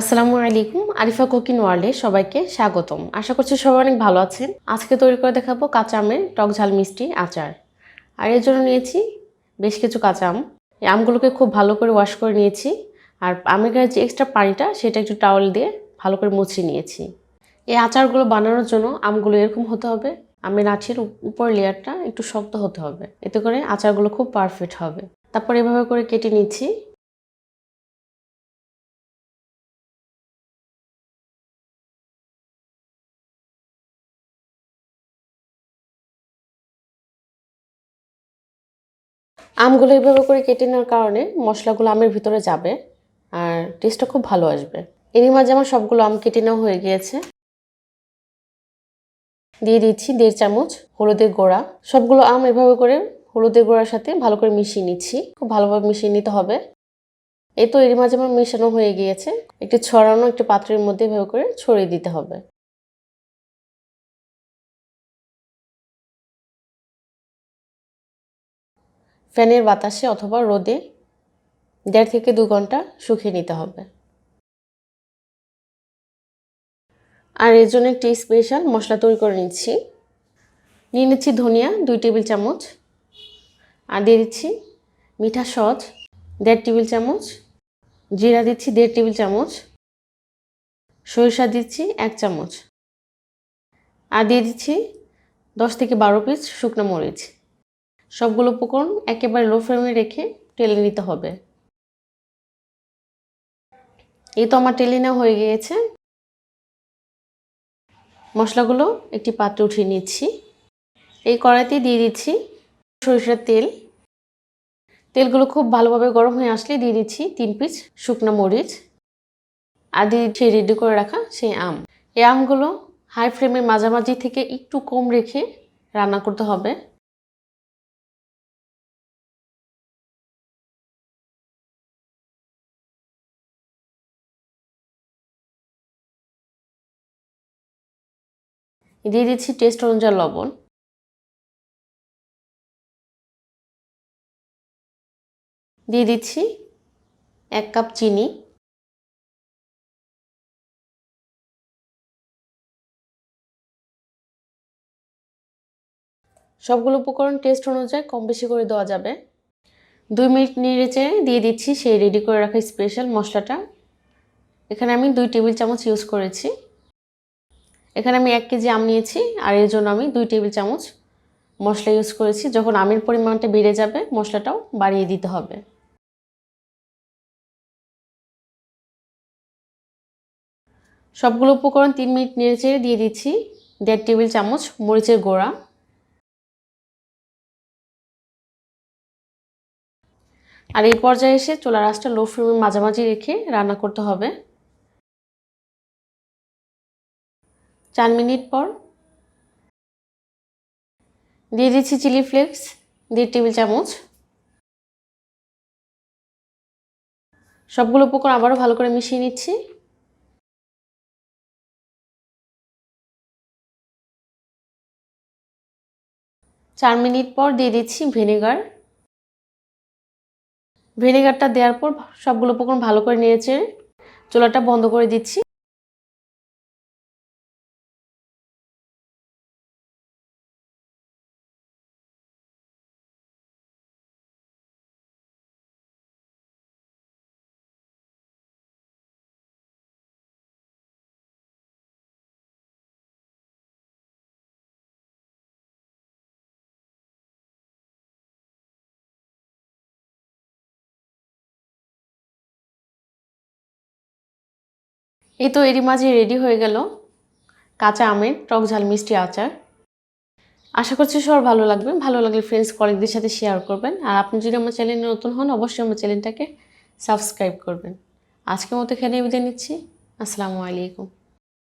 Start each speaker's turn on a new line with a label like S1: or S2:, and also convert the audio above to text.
S1: আসসালামু আলাইকুম, আরিফা কুকিং ওয়ার্ল্ডে সবাইকে স্বাগতম। আশা করছি সবাই অনেক ভালো আছেন। আজকে তৈরি করে দেখাবো কাঁচা আমের টক ঝাল মিষ্টি আচার। আর এর জন্য নিয়েছি বেশ কিছু কাঁচা আম। এই আমগুলোকে খুব ভালো করে ওয়াশ করে নিয়েছি। আর আমের গায়ে যে এক্সট্রা পানিটা, সেটা একটু টাওয়াল দিয়ে ভালো করে মুছিয়ে নিয়েছি। এই আচারগুলো বানানোর জন্য আমগুলো এরকম হতে হবে। আমের আঠির উপর লেয়ারটা একটু শক্ত হতে হবে। এতে করে আচারগুলো খুব পারফেক্ট হবে। তারপর এভাবে করে কেটে নিচ্ছি। আমগুলো এভাবে করে কেটে নেওয়ার কারণে মশলাগুলো আমের ভিতরে যাবে আর টেস্টটা খুব ভালো আসবে। এরই মাঝে আমার সবগুলো আম কেটে নেওয়া হয়ে গিয়েছে। দিয়ে দিচ্ছি দেড় চামচ হলুদের গোড়া। সবগুলো আম এভাবে করে হলুদের গোড়ার সাথে ভালো করে মিশিয়ে নিচ্ছি। খুব ভালোভাবে মিশিয়ে নিতে হবে। এই তো এরই মাঝে আমার মেশানো হয়ে গিয়েছে। একটি ছড়ানো, একটি পাত্রের মধ্যে এভাবে করে ছড়িয়ে দিতে হবে। ফ্যানের বাতাসে অথবা রোদে দেড় থেকে দু ঘণ্টা শুকিয়ে নিতে হবে। আর এর জন্য একটি স্পেশাল মশলা তৈরি করে নিচ্ছি। নিয়ে নিচ্ছি ধনিয়া দুই টেবিল চামচ। আর দিয়ে দিচ্ছি মিঠা সজ দেড় টেবিল চামচ। জিরা দিচ্ছি দেড় টেবিল চামচ। সরিষা দিচ্ছি এক চামচ। আর দিয়ে দিচ্ছি দশ থেকে বারো পিস শুকনো মরিচ। সবগুলো উপকরণ একেবারে লো ফ্লেমে রেখে টেলে নিতে হবে। এই তো আমার টেলে নেওয়া হয়ে গিয়েছে। মশলাগুলো একটি পাত্রে উঠিয়ে নিচ্ছি। এই কড়াইতে দিয়ে দিচ্ছি সরিষার তেল। তেলগুলো খুব ভালোভাবে গরম হয়ে আসলে দিয়ে দিচ্ছি তিন পিস শুকনো মরিচ আর দিয়ে দিচ্ছি রেডি করে রাখা সেই আম। এই আমগুলো হাই ফ্লেমের মাঝামাঝি থেকে একটু কম রেখে রান্না করতে হবে। দিয়ে দিচ্ছি টেস্ট অনুযায়ী লবণ। দিয়ে দিচ্ছি এক কাপ চিনি। সবগুলো উপকরণ টেস্ট অনুযায়ী কম বেশি করে দেওয়া যাবে। দুই মিনিট নেড়ে দিয়ে দিচ্ছি সেই রেডি করে রাখা স্পেশাল মশলাটা। এখানে আমি দুই টেবিল চামচ ইউজ করেছি। এখানে আমি এক কেজি আম নিয়েছি, আর এর জন্য আমি দুই টেবিল চামচ মশলা ইউজ করেছি। যখন আমের পরিমাণটা বেড়ে যাবে, মশলাটাও বাড়িয়ে দিতে হবে। সবগুলো উপকরণ তিন মিনিট নেড়েচেড়ে দিয়ে দিচ্ছি। দেড় টেবিল চামচ মরিচের গোড়া। আর এই পর্যায়ে এসে চুলা রাসটা লো ফ্লেমের মাঝামাঝি রেখে রান্না করতে হবে। চার মিনিট পর। দিয়ে দিচ্ছি চিলি ফ্লেক্স, দেড় টেবিল চামচ। সবগুলো উপকরণ আবারও ভালো করে মিশিয়ে নিচ্ছি। চার মিনিট পর দিয়ে দিচ্ছি ভিনেগার। ভিনেগারটা দেওয়ার পর সবগুলো উপকরণ ভালো করে নিয়েছে চুলাটা বন্ধ করে দিচ্ছি। এই তো এরই মাঝে রেডি হয়ে গেল। কাঁচা আমের, টক ঝাল, মিষ্টি আচার। আশা করছি সবার ভালো লাগবে। ভালো লাগলে ফ্রেন্ডস কলিগদের সাথে শেয়ার করবেন। আর আপনি যদি আমার চ্যানেলে নতুন হন, অবশ্যই আমার চ্যানেলটাকে সাবস্ক্রাইব করবেন। আজকের মতো এখানে বিদায় নিচ্ছি। আসসালামু আলাইকুম।